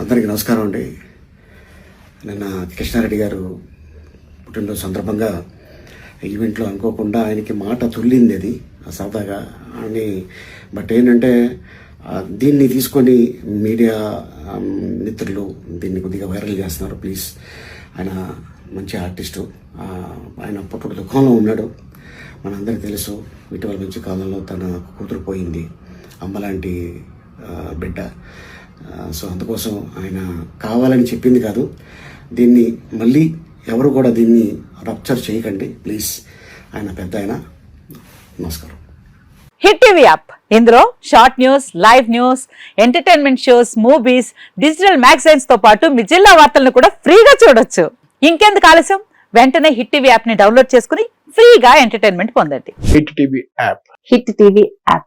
అందరికీ నమస్కారం అండి. నిన్న కృష్ణారెడ్డి గారు పుట్టినరోజు సందర్భంగా ఈవెంట్లో అనుకోకుండా ఆయనకి మాట తుల్లింది అది ఆ సరదాగా అని బట్ ఏంటంటే దీన్ని తీసుకొని మీడియా మిత్రులు దీన్ని కొద్దిగా వైరల్ చేస్తున్నారు. ప్లీజ్ ఆయన మంచి ఆర్టిస్టు. ఆయన పుట్టుడు దుఃఖంలో ఉన్నాడు. మనందరికీ తెలుసు ఇటీవల మంచి కాలంలో తన కూతురు పోయింది. అమ్మలాంటి బిడ్డ. సో అందుకోసం ఆయన కావాలని చెప్పింది కాదు. దీన్ని మళ్ళీ ఎవరు కూడా దీన్ని రప్చర్ చేయకండి. ప్లీజ్. ఆయన పెద్ద ఆయన. నమస్కారం. Hit TV app. ఇందులో short news live news entertainment shows movies digital మ్యాగజైన్స్తో పాటు మీ జిల్లా వార్తలను కూడా ఫ్రీగా చూడొచ్చు. ఇంకెందుకు ఆలస్యం? వెంటనే హిట్ టీవీ యాప్ని డౌన్లోడ్ చేసుకుని ఫ్రీగా ఎంటర్టైన్మెంట్ పొందండి. Hit TV app. Hit TV app.